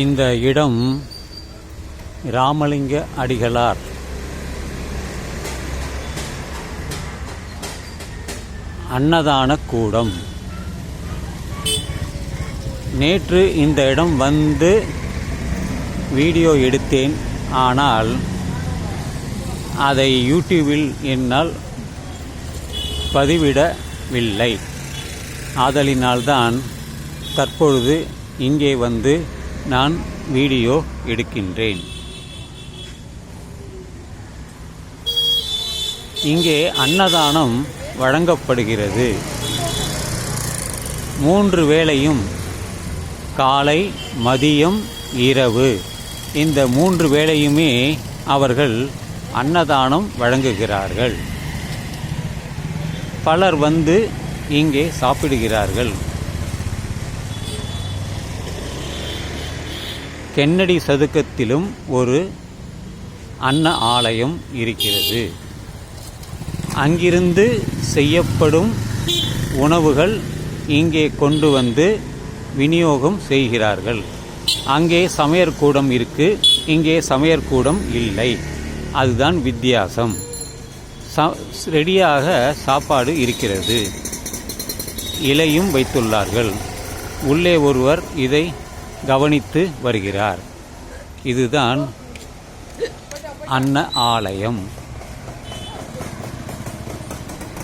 இந்த இடம் ராமலிங்க அடிகளார். அன்னதான கூடம். நேற்று இந்த இடம் வந்து வீடியோ எடுத்தேன். ஆனால் அதை யூடியூபில் என்னால் பதிவிடவில்லை. ஆதலினால்தான் தற்பொழுது இங்கே வந்து நான் வீடியோ எடுக்கின்றேன். இங்கே அன்னதானம் வழங்கப்படுகிறது. மூன்று வேளையும் காலை மதியம் இரவு இந்த மூன்று வேளையுமே அவர்கள் அன்னதானம் வழங்குகிறார்கள். பலர் வந்து இங்கே சாப்பிடுகிறார்கள். கென்னடி சதுக்கத்திலும் ஒரு அன்ன ஆலயம் இருக்கிறது. அங்கிருந்து செய்யப்படும் உணவுகள் இங்கே கொண்டு வந்து விநியோகம் செய்கிறார்கள். அங்கே சமையற்கூடம் இருக்கு. இங்கே சமையற்கூடம் இல்லை. அதுதான் வித்தியாசம். ச ரெடியாக சாப்பாடு இருக்கிறது. இலையும் வைத்துள்ளார்கள். உள்ளே ஒருவர் இதை கவனித்து வருகிறார். இதுதான் அன்ன ஆலயம்.